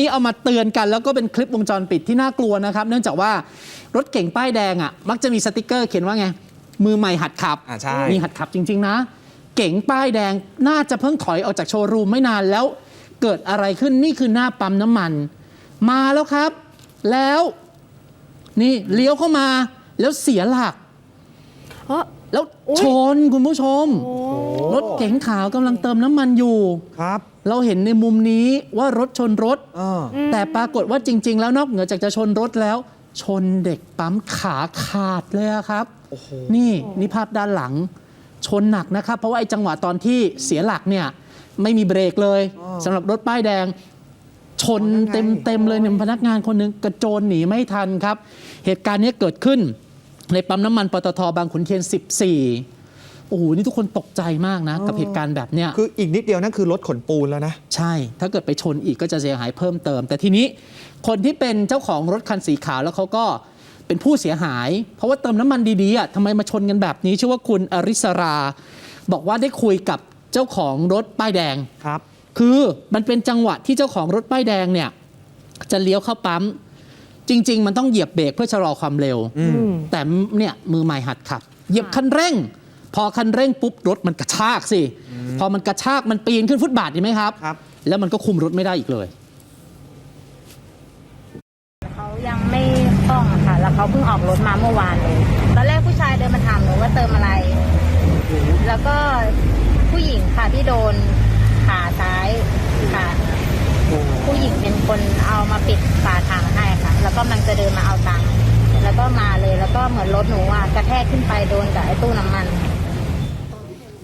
นี้เอามาเตือนกัน แล้วก็เป็นคลิปวงจรปิดที่น่ากลัวนะครับ เนื่องจากว่ารถเก่งป้ายแดงอะมักจะมีสติกเกอร์เขียนว่าไง มือใหม่หัดขับอ่าใช่ มีหัดขับจริง ๆ นะ เก๋งป้ายแดงน่าจะเพิ่งถอยออกจากโชว์รูมไม่นานแล้ว เกิดอะไรขึ้นนี่คือหน้าปั๊มน้ำมัน มาแล้วครับ แล้วนี่เลี้ยวเข้ามาแล้วเสียหลักเพราะแล้วอุ๊ย ชนคุณผู้ชม โอ้รถ เก๋งขาวกำลังเติมน้ำมันอยู่ ครับ เราเห็นในมุมนี้ว่ารถชนรถ เออ แต่ปรากฏว่าจริง ๆ แล้วนอกเหนือจากจะชนรถแล้ว ชนเด็กปั๊มขาขาดเลยอะครับ โอ้โห นี่นี่ภาพด้านหลัง ชนหนักนะครับ เพราะว่าไอ้จังหวะตอนที่เสียหลักเนี่ย ไม่มีเบรกเลยอ๋อสำหรับรถป้ายแดง ชนอ๋อนั่นไงเต็มเต็มๆเลยเนี่ยพนักงานคนหนึงกระโจนหนีไม่ทันครับ เหตุการณ์นี้เกิดขึ้นในปั๊มน้ำมันปตทบางขุนเทียน 14 โอ้โหนี่ทุกคนตกใจมากนะ กับเหตุการณ์แบบเนี้ยคืออีกนิดเดียวนั่นคือรถขนปูนแล้วนะ ใช่ ถ้าเกิดไปชนอีกก็จะเสียหายเพิ่มเติม แต่ทีนี้คนที่เป็นเจ้าของรถคันสีขาวแล้วเขาก็เป็นผู้เสียหาย เพราะว่าเติมน้ำมันดีๆอะทำไมมาชนกันแบบนี้ ชื่อว่าคุณอริสรา บอกว่าได้คุยกับเจ้าของรถป้ายแดงครับ คือมันเป็นจังหวะที่เจ้าของรถป้ายแดงเนี่ยจะเลี้ยวเข้าปั๊มจริง ๆ มันต้องเหยียบเบรกเพื่อชะลอความเร็วอืมอืมแต่เนี่ยมือใหม่หัดขับ เหยียบคันเร่ง พอคันเร่งปุ๊บรถมันกระชากสิ พอมันกระชากมันปีนขึ้นฟุตบาทเห็นไหมครับ ครับ แล้วมันก็คุมรถไม่ได้อีกเลย เขายังไม่คล่องอะค่ะ แล้วเขาเพิ่งออกรถมาเมื่อวานเลยตอนแรกผู้ชายเดินมาถามหนูว่าเติมอะไร แล้วก็ผู้หญิงค่ะที่โดนขาซ้ายค่ะ ผู้หญิงเป็นคนเอามาปิดฝาถังให้ค่ะ แล้วก็มันจะเดินมาเอาตังค์ แล้วก็มาเลย แล้วก็เหมือนรถหนูอะกระแทกขึ้นไปโดนกับไอ้ตู้น้ำมัน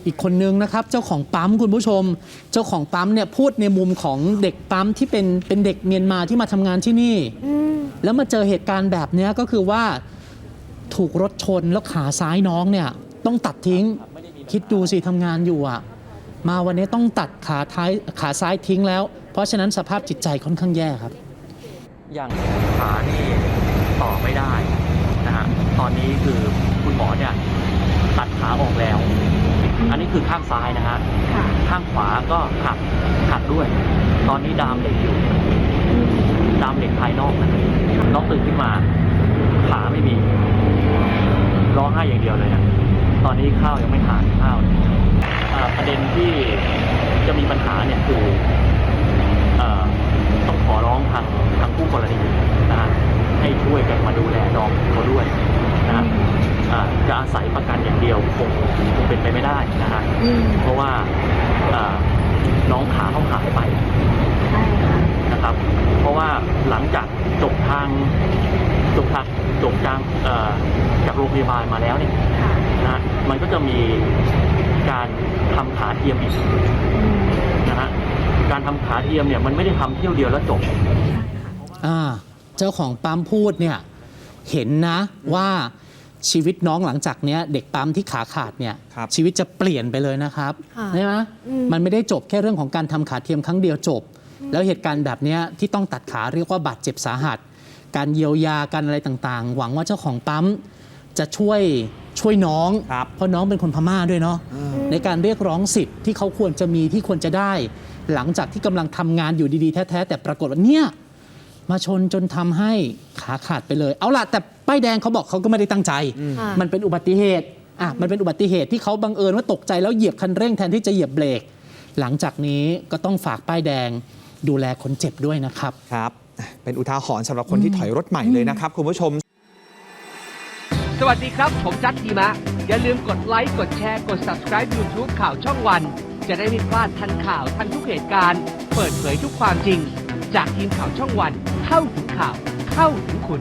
อีกคนนึงนะครับ เจ้าของปั๊มคุณผู้ชม เจ้าของปั๊มเนี่ยพูดในมุมของเด็กปั๊มที่เป็นเป็นเด็กเมียนมาที่มาทำงานที่นี่อืมแล้วมาเจอเหตุการณ์แบบเนี้ยก็คือว่าถูกรถชนแล้วขาซ้ายน้องเนี่ยต้องตัดทิ้ง คิดดูสิทำงานอยู่อะมาวันนี้ต้องตัดขาท้ายขาซ้ายทิ้งแล้ว เพราะฉะนั้นสภาพจิตใจค่อนข้างแย่ครับ อย่างขานี่ต่อไม่ได้นะฮะตอนนี้คือคุณหมอเนี่ยตัดขาออกแล้ว อันนี้คือข้างซ้ายนะฮะค่ะข้างขวาก็หักหักด้วย ตอนนี้ดามเหล็กอยู่ ดามเหล็กภายนอกนะน้องตื่นขึ้นมาขาไม่มีร้องไห้อย่างเดียวเลยนะตอนนี้ข้าวยังไม่ทานข้าวเลยอ่าประเด็นที่จะมีปัญหาเนี่ยคือเอ่อต้องขอร้องทางทางผู้กรณีนะฮะให้ช่วยกันมาดูแลน้องเขาด้วยนะฮะอ่า จะอาศัยประกันอย่างเดียวคงคงเป็นไปไม่ได้นะฮะอืมเพราะว่าอ่าน้องขาเขาหายไปใช่ค่ะนะครับ เพราะว่าหลังจากจบทางจบทางจบจางเอ่อจากโรงพยาบาลมาแล้วเนี่ยค่ะนะฮะมันก็จะมีการทำขาเทียมอีกอืมนะฮะการทำขาเทียมเนี่ยมันไม่ได้ทำเที่ยวเดียวแล้วจบอ่าเจ้าของปั๊มพูดเนี่ยเห็นนะว่า ชีวิตน้องหลังจากเนี้ยเด็กปั๊มที่ขาขาดเนี่ยครับชีวิตจะเปลี่ยนไปเลยนะครับค่ะใช่ไหมอืม มันไม่ได้จบแค่เรื่องของการทำขาเทียมครั้งเดียวจบ แล้วเหตุการณ์แบบเนี้ยที่ต้องตัดขาเรียกว่าบาดเจ็บสาหัส การเยียวยาการอะไรต่างๆ หวังว่าเจ้าของปั๊มจะช่วยช่วยน้อง ครับ เพราะน้องเป็นคนพม่าด้วยเนาะอืมในการเรียกร้องสิทธิ์ที่เขาควรจะมีที่ควรจะได้ หลังจากที่กำลังทำงานอยู่ดีๆแท้ๆแต่ปรากฏว่าเนี่ย มาชนจนทำให้ขาขาดไปเลย เอาล่ะแต่ ป้ายแดงเขาบอกเขาก็ไม่ได้ตั้งใจค่ะมันเป็นอุบัติเหตุอะมันเป็นอุบัติเหตุที่เขาบังเอิญว่าตกใจแล้วเหยียบคันเร่งแทนที่จะเหยียบเบรก หลังจากนี้ก็ต้องฝากป้ายแดงดูแลคนเจ็บด้วยนะครับครับ เป็นอุทาหรณ์สำหรับคนที่ถอยรถใหม่เลยนะครับคุณผู้ชม สวัสดีครับ ผมจัดทีมะ อย่าลืมกดไลค์กดแชร์กด subscribe YouTube ข่าวช่องวัน จะได้ไม่พลาดทันข่าวทันทุกเหตุการณ์ เปิดเผยทุกความจริง จากทีมข่าวช่องวัน เข้าถึงข่าวเข้าถึงคุณ